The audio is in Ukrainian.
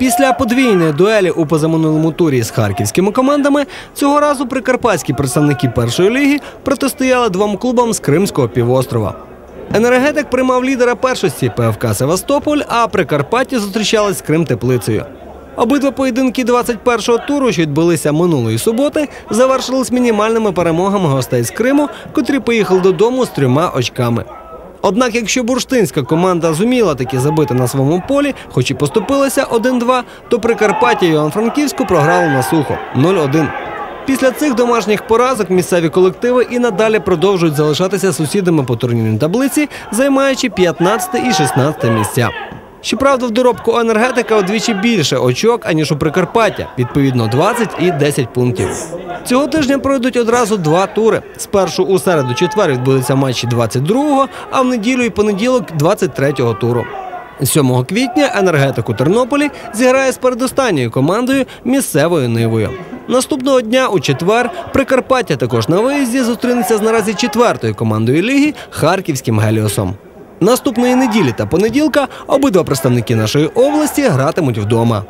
Після подвійної дуелі у позаминулому турі з харківськими командами цього разу прикарпатські представники першої ліги протистояли двом клубам з Кримського півострова. Енергетик приймав лідера першості ПФК Севастополь, а Прикарпаття зустрічались з Крим Теплицею. Обидва поєдинки 21-го туру, що відбулися минулої суботи, завершились мінімальними перемогами гостей з Криму, котрі поїхали додому з трьома очками. Однак, якщо бурштинська команда зуміла таки забити на своєму полі, хоч і поступилася 1-2, то Прикарпаття і Івано-Франківську програли на сухо 0-1. Після цих домашніх поразок місцеві колективи і надалі продовжують залишатися сусідами по турнірній таблиці, займаючи 15 і 16 місця. Щоправда, в доробку енергетика удвічі більше очок, аніж у Прикарпаття, відповідно 20 і 10 пунктів. Цього тижня пройдуть одразу два тури. Спершу у середу четвер відбудуться матчі 22-го, а в неділю і понеділок 23-го туру. 7 квітня енергетик у Тернополі зіграє з передостанньою командою місцевою нивою. Наступного дня у четвер Прикарпаття також на виїзді зустрінеться з наразі четвертою командою ліги Харківським Геліосом. Наступної неділі та понеділка обидва представники нашої області гратимуть вдома.